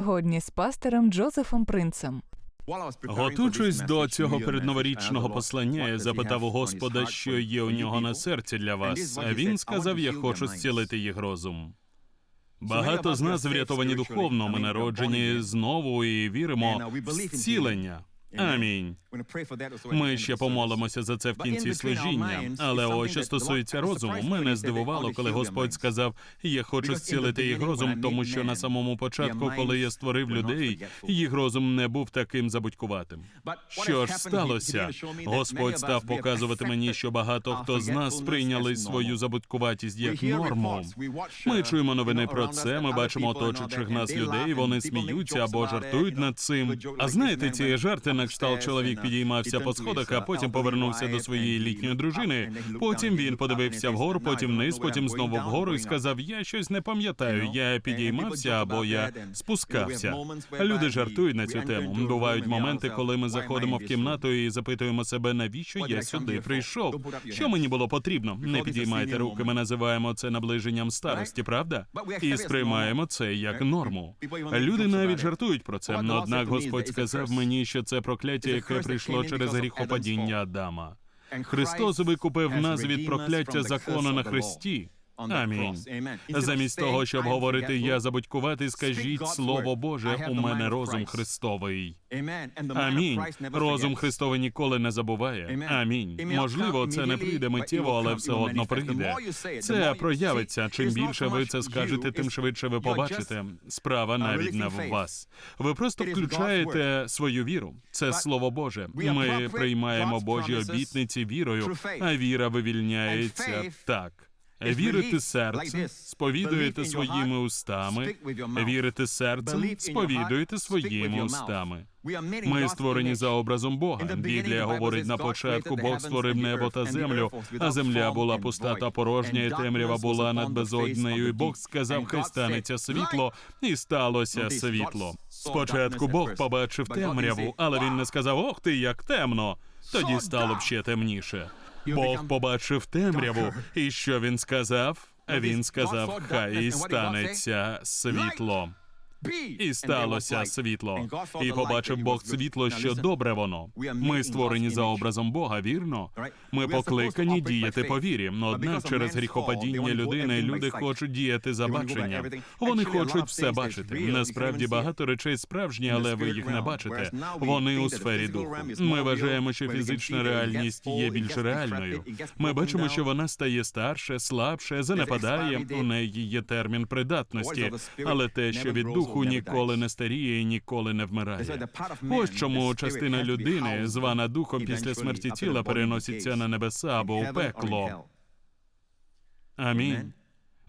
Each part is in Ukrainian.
Годні з пастором Джозефом Принцем. Готуючись до цього передноворічного послання, я запитав у Господа, що є у нього на серці для вас. А він сказав: Я хочу зцілити їх розум. Багато з нас врятовані духовно. Ми народжені знову і віримо в зцілення. Амінь. Ми ще помолимося за це в кінці служіння. Але ось що стосується розуму, мене здивувало, коли Господь сказав: Я хочу зцілити їх розум, тому що на самому початку, коли я створив людей, їх розум не був таким забудькуватим. Що ж сталося? Господь став показувати мені, що багато хто з нас сприйняли свою забудькуватість як норму. Ми чуємо новини про це. Ми бачимо оточуючих нас людей. Вони сміються або жартують над цим. А знаєте, ці жарти на кшталт чоловік підіймався по сходах, а потім повернувся до своєї літньої дружини. Потім він подивився вгору, потім вниз, потім знову вгору і сказав: Я щось не пам'ятаю. Я підіймався або я спускався. Люди жартують на цю тему. Бувають моменти, коли ми заходимо в кімнату і запитуємо себе, навіщо я сюди прийшов? Що мені було потрібно? Не підіймайте руки. Ми називаємо це наближенням старості, правда? І сприймаємо це як норму. Люди навіть жартують про це. Однак Господь сказав мені, що це прокляття, яке прийшло через гріхопадіння Адама. Христос викупив нас від прокляття закону на Христі. Амінь. Замість того, щоб говорити я забудькувати, скажіть слово Боже, у мене розум Христовий. Амінь. Розум Христовий ніколи не забуває. Амінь. Можливо, це не прийде миттєво, але все одно прийде. Це проявиться. Чим більше ви це скажете, тим швидше ви побачите. Справа навіть не в вас. Ви просто включаєте свою віру. Це слово Боже. Ми приймаємо Божі обітниці вірою, а віра вивільняється так. Вірити серцем, сповідуєте своїми устами, вірити серцем, сповідуєте своїми устами. Ми створені за образом Бога. Біблія говорить на початку, Бог створив небо та землю, а земля була пуста та порожня, і темрява була над безоднею. І Бог сказав, хай станеться світло, і сталося світло. Спочатку Бог побачив темряву, але він не сказав: Ох ти, як темно. Тоді стало б ще темніше. Бог побачив темряву, і що він сказав? Він сказав: Хай станеться світло. І сталося світло. І побачив Бог світло, що добре воно. Ми створені за образом Бога, вірно? Ми покликані діяти по вірі. Однак через гріхопадіння людини люди хочуть діяти за баченням. Вони хочуть все бачити. Насправді багато речей справжні, але ви їх не бачите. Вони у сфері духу. Ми вважаємо, що фізична реальність є більш реальною. Ми бачимо, що вона стає старше, слабше, занепадає. У неї є термін придатності, але те, що від духу ніколи не старіє і ніколи не вмирає. Ось чому частина людини, звана духом після смерті тіла, переноситься на небеса або у пекло. Амінь.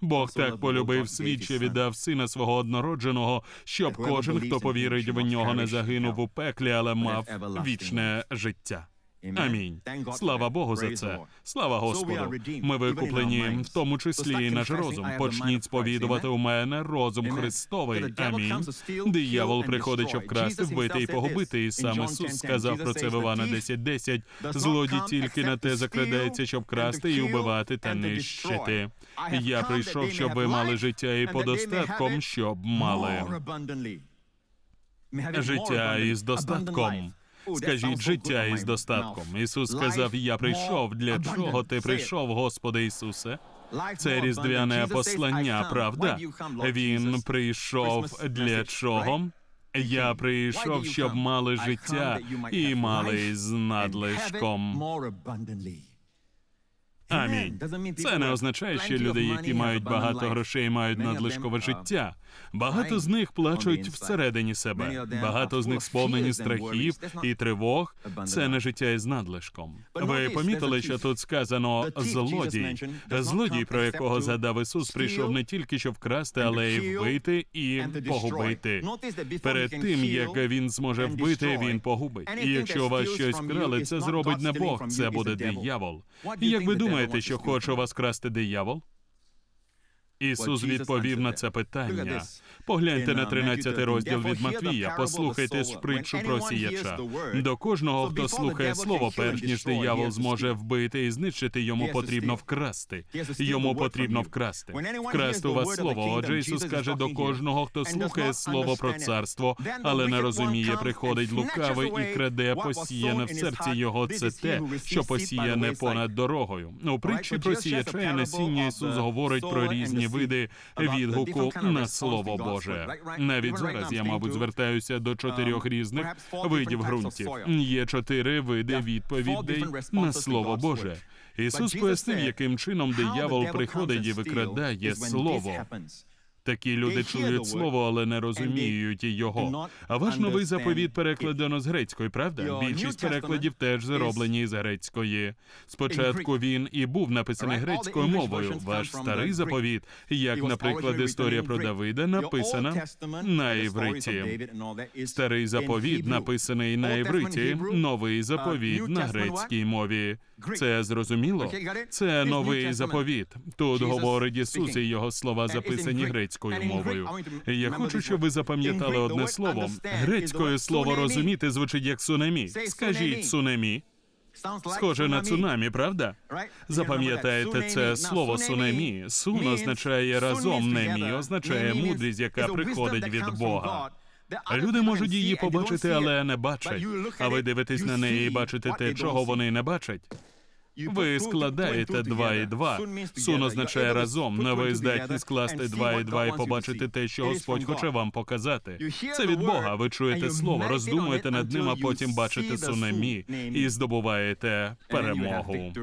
Бог так полюбив світ, що віддав сина свого однородженого, щоб кожен, хто повірить в нього, не загинув у пеклі, але мав вічне життя. Амінь. Слава Богу за це. Слава Господу. Ми викуплені, в тому числі і наш розум. Почніть сповідувати у мене розум Христовий. Амінь. Диявол приходить, щоб вкрасти, вбити і погубити. І сам Ісус сказав про це в Івана 10.10. Злодій тільки на те закрадається, щоб красти і убивати та нищити. Я прийшов, щоб ви мали життя і подостатком, щоб мали життя із достатком. Скажіть життя із достатком. Ісус сказав: Я прийшов. Для чого ти прийшов, Господи Ісусе? Це різдвяне послання, правда? Він прийшов для чого? Я прийшов, щоб мали життя і мали з надлишком. Амінь. Це не означає, що люди, які мають багато грошей, мають надлишкове життя. Багато з них плачуть всередині себе. Багато з них сповнені страхів і тривог. Це не життя із надлишком. Ви помітили, що тут сказано злодій. Злодій, про якого згадав Ісус, прийшов не тільки щоб вкрасти, але й вбити і погубити. Перед тим як він зможе вбити, він погубить. І якщо у вас щось вкрали, це зробить не Бог, це буде диявол. І як ви думаєте, що хоче у вас красти диявол? Ісус відповів на це питання. Погляньте на 13 розділ від Матвія, послухайте ж притчу про сіяча. До кожного, хто слухає слово, перш ніж диявол зможе вбити і знищити, йому потрібно вкрасти. Йому потрібно вкрасти. Вкрасти у вас слово. Отже, Ісус каже до кожного, хто слухає слово про царство, але не розуміє, приходить лукавий і краде посіяне в серці його. Це те, що посіяне понад дорогою. У притчі про сіяча і насіння Ісус говорить про різні види відгуку на слово Боже. Навіть зараз я, мабуть, звертаюся до чотирьох різних видів ґрунтів. Є чотири види відповідей на слово Боже. Ісус пояснив, яким чином диявол приходить і викрадає слово. Такі люди чують слово, але не розуміють його. А ваш новий заповіт перекладено з грецької, правда? Більшість перекладів теж зроблені з грецької. Спочатку він і був написаний грецькою мовою. Ваш старий заповіт, як, наприклад, історія про Давида, написана на івриті. Старий заповіт написаний на івриті, новий заповіт на грецькій мові. Це зрозуміло? Це новий заповіт. Тут говорить Ісус, і його слова записані грецькою мовою. Я хочу, щоб ви запам'ятали одне слово. Грецькою слово розуміти звучить як сунемі. Скажіть сунемі. Схоже на цунамі, правда? Запам'ятайте це слово сунемі. Сун означає разом, немі означає мудрість, яка приходить від Бога. Люди можуть її побачити, але не бачать. А ви дивитесь на неї і бачите те, чого вони не бачать. Ви складаєте два і два. Сун означає разом. Не ви здатні скласти два і два і побачити те, що Господь хоче вам показати. Це від Бога. Ви чуєте слово, роздумуєте над ним, а потім бачите сунемі і здобуваєте перемогу.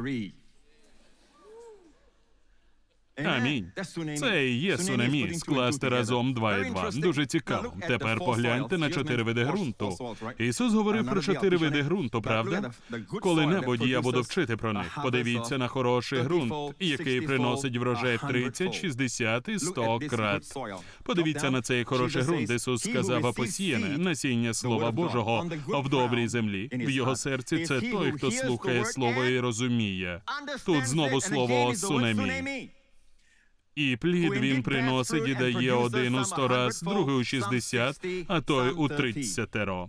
Амінь. Це і є сунемі. Скласти разом два і два. Дуже цікаво. Тепер погляньте на чотири види ґрунту. Ісус говорив про чотири види ґрунту, правда? Коли-небудь я буду вчити про них. Подивіться на хороший ґрунт, який приносить врожай в 30, 60 і 100 крат. Подивіться на цей хороший ґрунт. Ісус сказав, а посіяне насіння Слова Божого в добрій землі. В його серці це той, хто слухає слово і розуміє. Тут знову слово сунемі. І плід він приносить і дає один у сто раз, другий у шістдесят, а той у тридцятеро.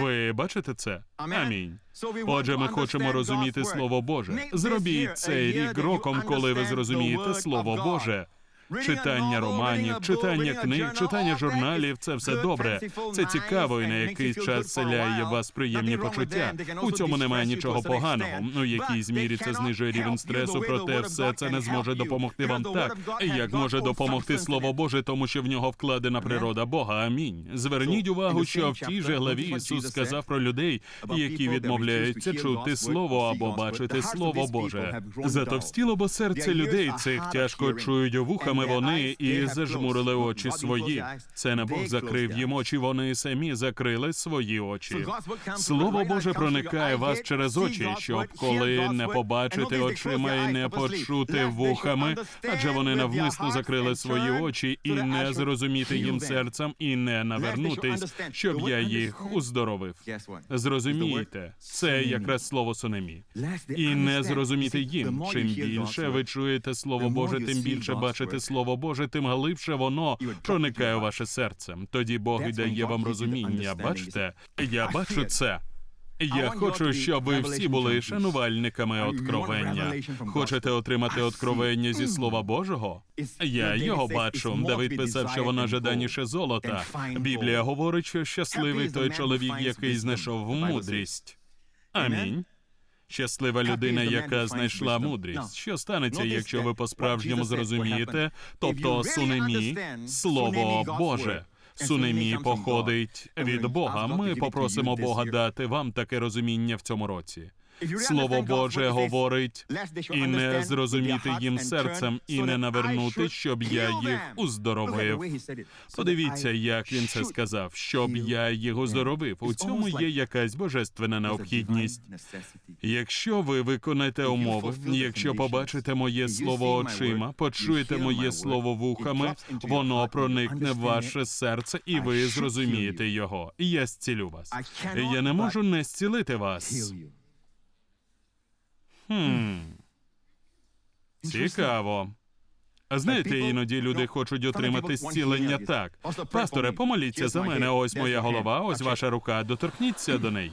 Ви бачите це? Амінь. Отже, ми хочемо розуміти Слово Боже. Зробіть цей рік роком, коли ви зрозумієте Слово Боже. Читання романів, читання книг, читання журналів це все добре. Це цікаво і на якийсь час селяє вас приємні почуття. У цьому немає нічого поганого. У якійсь мірі це знижує рівень стресу, проте все це не зможе допомогти вам так, як може допомогти Слово Боже, тому що в нього вкладена природа Бога. Амінь. Зверніть увагу, що в тій же главі Ісус сказав про людей, які відмовляються чути слово або бачити Слово Боже. Затовстіло, бо серце людей цих тяжко чують вухами вони і зажмурили очі свої. Це не Бог закрив їм очі, вони самі закрили свої очі. Слово Боже проникає вас через очі, щоб коли не побачити очима і не почути вухами, адже вони навмисно закрили свої очі і не зрозуміти їм серцем, і не навернутись, щоб я їх уздоровив. Зрозумієте, це якраз слово сонемі. І не зрозуміти їм. Чим більше ви чуєте слово Боже, тим більше бачите слово Боже, тим глибше воно проникає у ваше серце. Тоді Бог і дає вам розуміння. Бачите, я бачу це. Я хочу, щоб ви всі були шанувальниками откровення. Хочете отримати откровення зі слова Божого? Я його бачу. Давид писав, що вона жаданіше золота. Біблія говорить, що щасливий той чоловік, який знайшов мудрість. Амінь. Щаслива людина, яка знайшла мудрість. Що станеться, якщо ви по-справжньому зрозумієте, тобто сунемі, слово Боже. Сунемі походить від Бога. Ми попросимо Бога дати вам таке розуміння в цьому році. Слово Боже говорить і не зрозуміти їм серцем, і не навернути, щоб я їх уздоровив. Подивіться, як він це сказав, щоб я їх оздоровив. У цьому є якась божественна необхідність. Якщо ви виконаєте умови, якщо побачите моє слово очима, почуєте моє слово вухами, воно проникне в ваше серце, і ви зрозумієте його. Я зцілю вас. Я не можу не зцілити вас. Хм. Цікаво. А знаєте, іноді люди хочуть отримати зцілення так. Пасторе, помоліться за мене. Ось моя голова, ось ваша рука. Доторкніться до неї.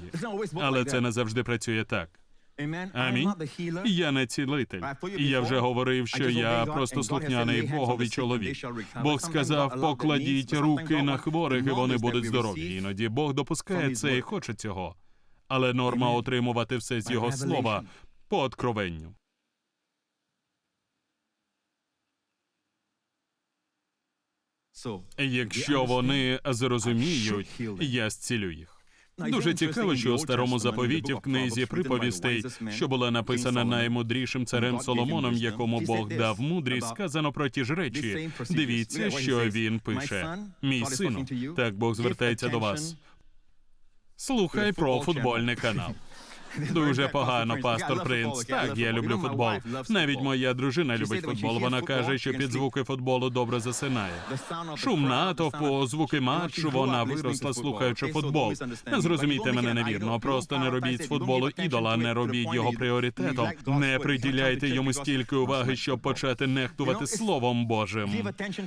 Але це не завжди працює так. Амінь. Я не цілитель. І я вже говорив, що я просто слухняний Богові чоловік. Бог сказав: покладіть руки на хворих, і вони будуть здорові. Іноді Бог допускає це і хоче цього. Але норма отримувати все з його слова по откровенню. Якщо вони зрозуміють, я зцілю їх. Дуже цікаво, що у старому заповіті в книзі приповістей, що була написана наймудрішим царем Соломоном, якому Бог дав мудрість, сказано про ті ж речі. Дивіться, що він пише. Мій сину, так Бог звертається до вас. Слухай про футбольний канал. Дуже погано, пастор Принц. Так, я люблю футбол. Навіть моя дружина любить футбол. Вона каже, що під звуки футболу добре засинає. Шум натовпу, звуки матчу. Вона виросла, слухаючи футбол. Не зрозумійте мене невірно. Просто не робіть з футболу ідола, не робіть його пріоритетом. Не приділяйте йому стільки уваги, щоб почати нехтувати словом Божим.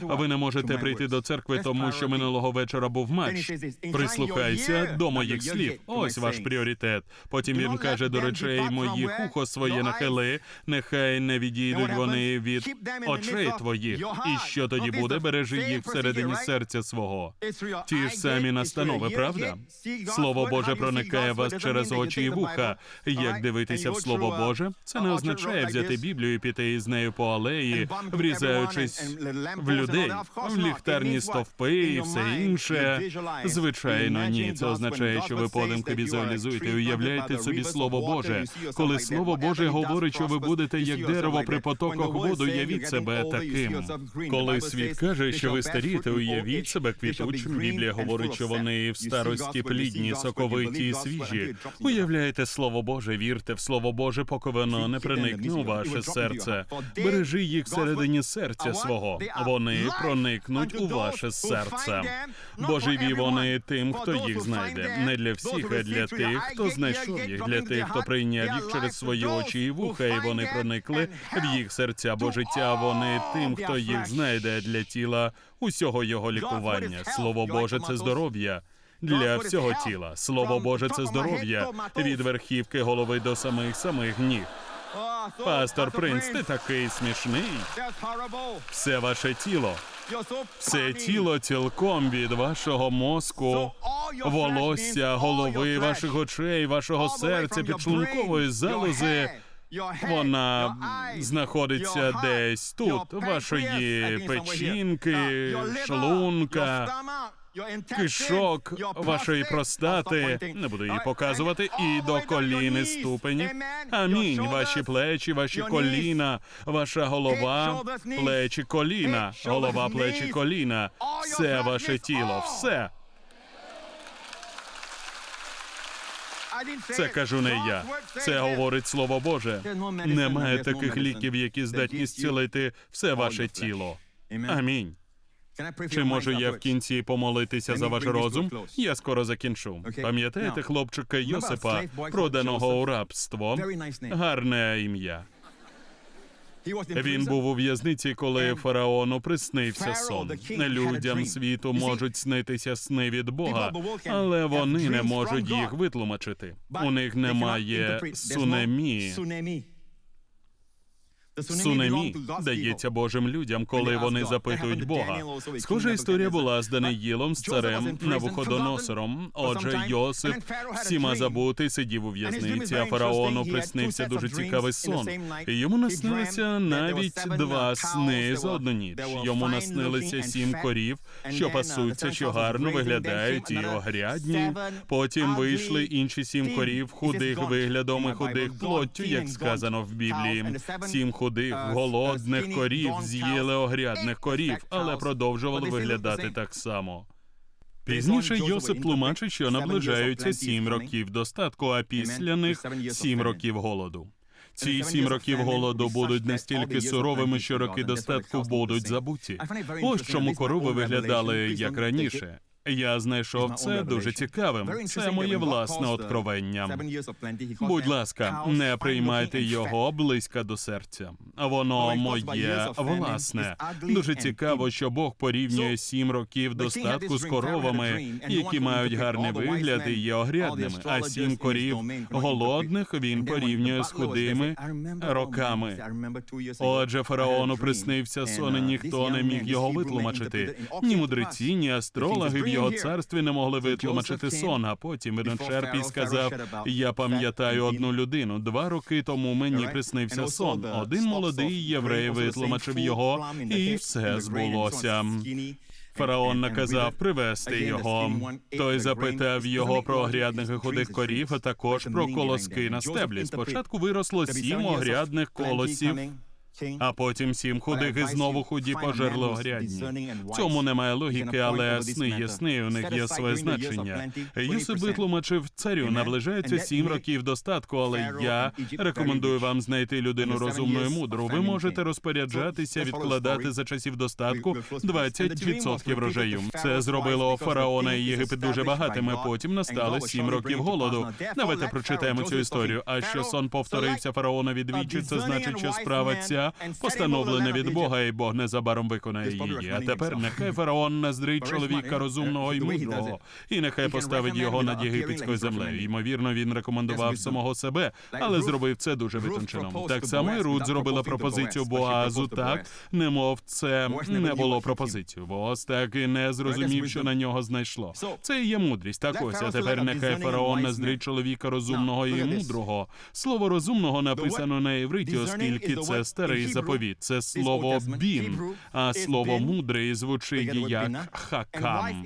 А ви не можете прийти до церкви, тому що минулого вечора був матч. Прислухайся до моїх слів. Ось ваш пріоритет. Потім каже до речей моїх ухо своє нахили, нехай не відійдуть вони від очей твоїх. І що тоді буде? Бережи їх всередині серця свого. Ті ж самі настанови, правда? Слово Боже проникає вас через очі і вуха. Як дивитися в Слово Боже? Це не означає взяти Біблію і піти із нею по алеї, врізаючись в людей, в ліхтарні стовпи і все інше. Звичайно, ні. Це означає, що ви подумки візуалізуєте, і уявляєте собі Слово Боже. Коли Слово Боже говорить, що ви будете як дерево при потоках воду, уявіть себе таким. Коли світ каже, що ви старієте, уявіть себе квітучим. Біблія говорить, що вони в старості плідні, соковиті і свіжі. Уявляєте Слово Боже, вірте в Слово Боже, поки воно не проникне у ваше серце. Бережи їх всередині серця свого. Вони проникнуть у ваше серце. Божеві вони тим, хто їх знайде. Не для всіх, а для тих, хто знайшов їх, для тих, хто прийняв їх через свої очі і вуха, і вони проникли в їх серця, бо життя вони тим, хто їх знайде для тіла усього його лікування. Слово Боже, це здоров'я. Для всього тіла слово Боже, це здоров'я від верхівки голови до самих самих ніг. Пастор Принц, ти такий смішний. Все ваше тіло, все тіло цілком від вашого мозку, волосся, голови, ваших очей, вашого серця, підшлункової залози. Вона знаходиться десь тут, вашої печінки, шлунка, кишок, вашої простати. Не буду її показувати, і до коліни ступені. Амінь. Ваші плечі, ваші коліна, ваша голова, плечі, коліна, голова, плечі, коліна. Все ваше тіло, все. Це кажу не я. Це говорить Слово Боже. Немає таких ліків, які здатні зцілити все ваше тіло. Амінь. Чи можу я в кінці помолитися за ваш розум? Я скоро закінчу. Пам'ятаєте хлопчика Йосипа, проданого у рабство? Гарне ім'я. Він був у в'язниці, коли фараону приснився сон. Людям світу можуть снитися сни від Бога, але вони не можуть їх витлумачити. У них немає сунемі. Сунемі дається Божим людям, коли вони запитують Бога. Схожа історія була з Даниїлом, з царем Навуходоносором. Отже, Йосип всіма забутий сидів у в'язниці, а фараону приснився дуже цікавий сон. І Йому наснилися навіть два сни за одну ніч. Йому наснилися сім корів, що пасуться, що гарно виглядають і огрядні. Потім вийшли інші сім корів, худих виглядом і худих плоттю, як сказано в Біблії. Сім худих голодних корів з'їли огрядних корів, але продовжували виглядати так само. Пізніше Йосип тлумачить, що наближаються сім років достатку, а після них сім років голоду. Ці сім років голоду будуть настільки суровими, що роки достатку будуть забуті. Ось чому корови виглядали як раніше. Я знайшов це дуже цікавим. Це моє власне откровення. Будь ласка, не приймайте його близько до серця. Воно моє власне. Дуже цікаво, що Бог порівнює сім років достатку з коровами, які мають гарний вигляд і є огрядними. А сім корів голодних він порівнює з худими роками. Отже, фараону приснився сон, і ніхто не міг його витлумачити. Ні мудреці, ні астрологи в його царстві не могли витлумачити сон. А потім Виночерпій сказав: Я пам'ятаю одну людину. Два роки тому мені приснився сон. Один молодий єврей витлумачив його, і все збулося. Фараон наказав привезти його. Той запитав його про огрядних і худих корів, а також про колоски на стеблі. Спочатку виросло сім огрядних колосів, а потім сім худих і знову худі пожерли огрядні. В цьому немає логіки, але сни є сни, у них є своє значення. Юсип витлумачив царю, наближається сім років достатку, але я рекомендую вам знайти людину розумну і мудру. Ви можете розпоряджатися, відкладати за часів достатку 20% врожаю. Це зробило фараона і Єгипет дуже багатими. Потім настали сім років голоду. Давайте прочитаємо цю історію. А що сон повторився фараонові двічі, це значить, що справа ця постановлена від Бога, і Бог незабаром виконає її. А тепер нехай фараон наздрить чоловіка розумного і мудрого, і нехай поставить його над єгипетською землею. Ймовірно, він рекомендував самого себе, але зробив це дуже витончено. Так само і Рут зробила пропозицію Боазу, так немов це не було пропозицію. Боаз так і не зрозумів, що на нього знайшло. Це і є мудрість. Так ось, а тепер нехай фараон наздрить чоловіка розумного і мудрого. Слово розумного написано на івриті, оскільки це старий заповіт. Це слово бін, а слово мудрий звучить як хакам.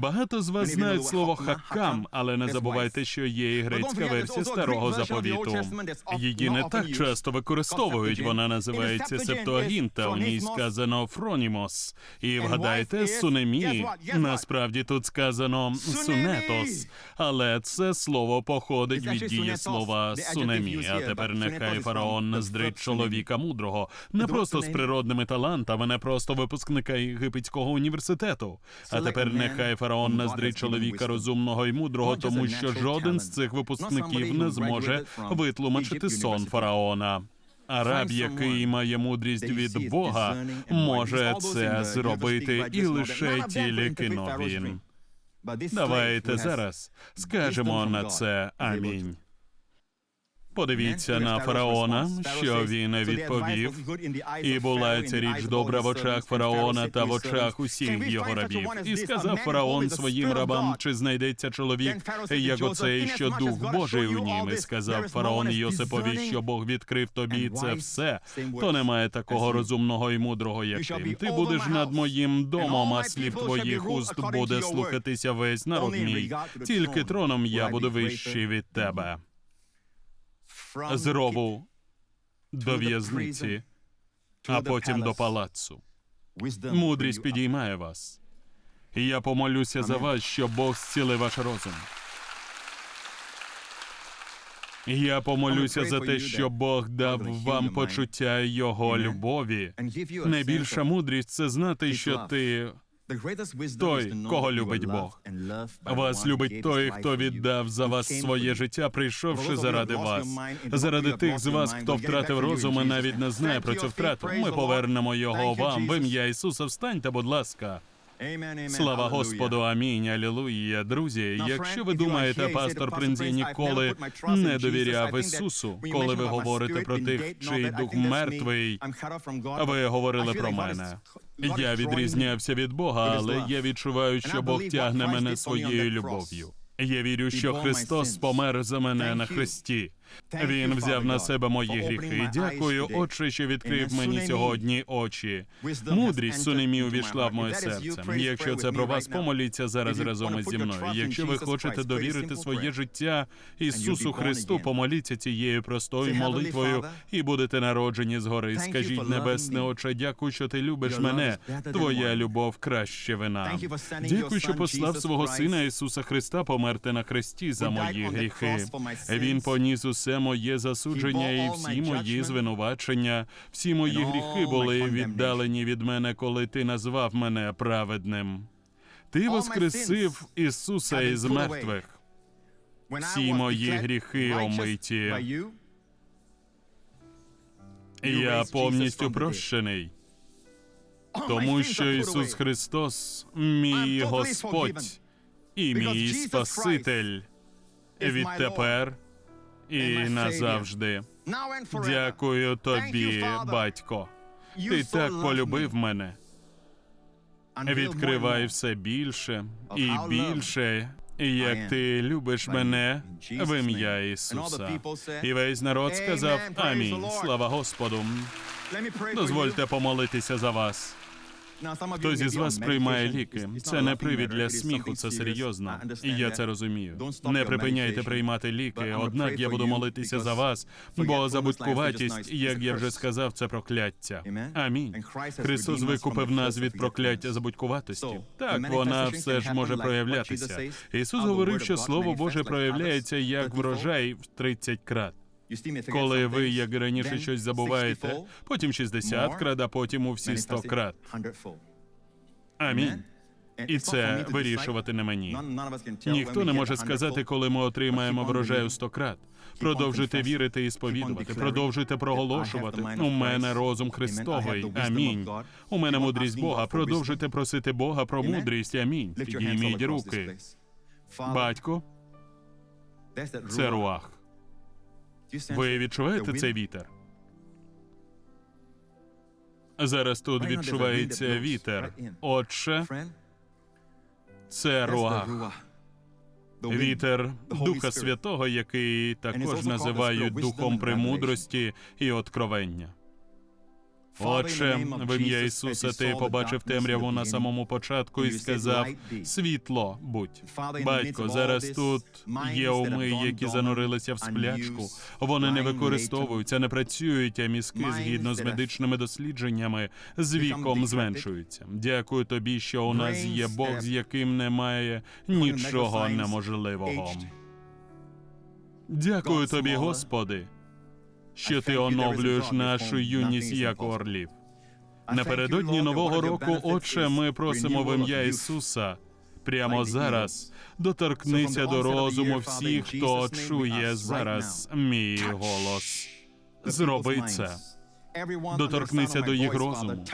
Багато з вас знають слово хакам, але не забувайте, що є і грецька версія старого заповіту. Її не так часто використовують. Вона називається Септуагінта. У ній сказано фронімос. І вгадайте, сунемі. Насправді тут сказано сунетос, але це слово походить від дієслова сунемі. А тепер нехай фараон наздрить чоловіка мудрого, не просто з природними талантами, не просто випускника єгипетського університету. А тепер нехай фараон наздрить чоловіка розумного і мудрого, тому що жоден з цих випускників не зможе витлумачити сон фараона. А раб, який має мудрість від Бога, може це зробити і лише тільки він. Давайте зараз скажемо на це. Амінь. Подивіться на фараона, що він відповів, і була ця річ добра в очах фараона та в очах усіх його рабів. І сказав фараон своїм рабам, чи знайдеться чоловік, як оцей, що дух Божий у нім. І сказав фараон Йосипові, що Бог відкрив тобі це все. То немає такого розумного і мудрого, як ти. Ти будеш над моїм домом, а слів твоїх уст буде слухатися весь народ мій. Тільки троном я буду вищий від тебе з рову до в'язниці, а потім до палацу. Мудрість підіймає вас. І я помолюся за вас, щоб Бог зцілив ваш розум. Я помолюся за те, щоб Бог дав вам почуття його любові. Найбільша мудрість це знати, що ти той, кого любить Бог. Вас любить той, хто віддав за вас своє життя, прийшовши заради вас. Заради тих з вас, хто втратив розум і навіть не знає про цю втрату. Ми повернемо його вам. В ім'я Ісуса встаньте, будь ласка. Слава Господу, амінь, алілуя. Друзі, якщо ви думаєте, пастор Принзі ніколи не довіряв Ісусу, коли ви говорите про тих, чий дух мертвий, ви говорили про мене. Я відрізнявся від Бога, але я відчуваю, що Бог тягне мене своєю любов'ю. Я вірю, що Христос помер за мене на хресті. Він взяв на себе мої гріхи. Дякую, Отче, що відкрив мені сьогодні очі. Мудрість Сунемі увійшла в моє серце. Якщо це про вас, помоліться зараз разом із зі мною. Якщо ви хочете довірити своє життя Ісусу Христу, помоліться цією простою молитвою і будете народжені згори. Скажіть, небесне Отче, дякую, що ти любиш мене. Твоя любов краще вина. Дякую, що послав свого сина Ісуса Христа померти на хресті за мої гріхи. Він поніс усе моє засудження і всі мої звинувачення, всі мої гріхи були віддалені від мене, коли ти назвав мене праведним. Ти воскресив Ісуса із мертвих. Всі мої гріхи омиті. Я повністю прощений, тому що Ісус Христос, мій Господь і мій Спаситель, відтепер і назавжди. Дякую тобі, батько. Ти так полюбив мене. Відкривай все більше і більше, як ти любиш мене в ім'я Ісуса. І весь народ сказав Амінь. Слава Господу. Дозвольте помолитися за вас. Хтось із вас приймає ліки. Це не привід для сміху, це серйозно. І я це розумію. Не припиняйте приймати ліки. Однак я буду молитися за вас, бо забудькуватість, як я вже сказав, це прокляття. Амінь. Христос викупив нас від прокляття забудькуватості. Так, вона все ж може проявлятися. Ісус говорив, що Слово Боже проявляється як врожай в 30 крат. Коли ви, як раніше, щось забуваєте, потім 60 крат, а потім у всі 100 крат. Амінь. І це вирішувати не мені. Ніхто не може сказати, коли ми отримаємо врожай у 100 крат. Продовжуйте вірити і сповідувати, продовжуйте проголошувати. У мене розум Христовий. Амінь. У мене мудрість Бога. Продовжуйте просити Бога про мудрість. Амінь. Підійміть руки. Батько, це руах. Ви відчуваєте цей вітер? Зараз тут відчувається вітер. Отже, це руах. Вітер Духа Святого, який також називають духом премудрості і откровення. Отче, в ім'я Ісуса, ти побачив темряву на самому початку і сказав: світло будь. Батько, зараз тут є уми, які занурилися в сплячку. Вони не використовуються, не працюють, а мізки згідно з медичними дослідженнями з віком зменшуються. Дякую тобі, що у нас є Бог, з яким немає нічого неможливого. Дякую тобі, Господи що ти оновлюєш нашу юність як орлів. Напередодні нового року, Отче, ми просимо в ім'я Ісуса. Прямо зараз доторкнися до розуму всіх, хто чує зараз мій голос. Зроби це. Доторкнися до їх розуму.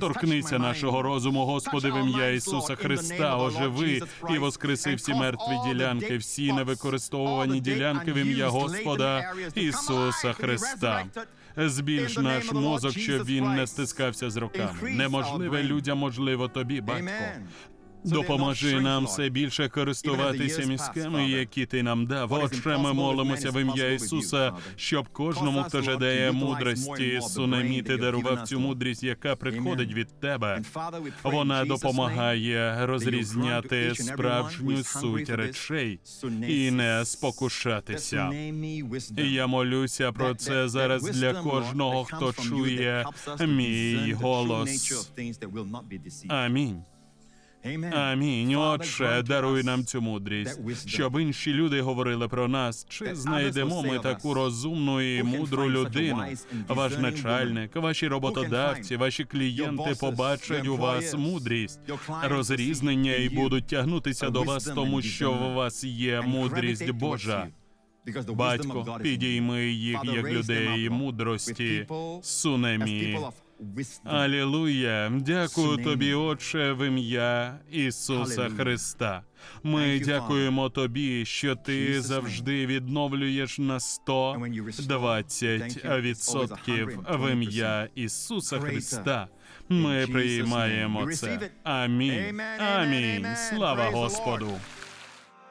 Торкнися нашого розуму, Господи, в ім'я Ісуса Христа, оживи і воскреси всі мертві ділянки, всі невикористовувані ділянки в ім'я Господа Ісуса Христа. Збільш наш мозок, щоб він не стискався з роками. Неможливе людям, можливо, тобі, батько. Допоможи нам все більше користуватися мізками, які ти нам дав. Отже, ми молимося в ім'я Ісуса, щоб кожному, хто жадає мудрості, сунаміти дарував цю мудрість, яка приходить від тебе. Вона допомагає розрізняти справжню суть речей і не спокушатися. Я молюся про це зараз для кожного, хто чує мій голос. Амінь. Амінь. Отче, даруй нам цю мудрість, щоб інші люди говорили про нас. Чи знайдемо ми таку розумну і мудру людину? Ваш начальник, ваші роботодавці, ваші клієнти побачать у вас мудрість, розрізнення і будуть тягнутися до вас, тому що в вас є мудрість Божа. Батько, підійми їх як людей мудрості, сунемі. Алілуя! Дякую тобі, Отче, в ім'я Ісуса Христа. Ми дякуємо тобі, що ти завжди відновлюєш на 120 відсотків в ім'я Ісуса Христа. Ми приймаємо це. Амінь. Амінь. Слава Господу.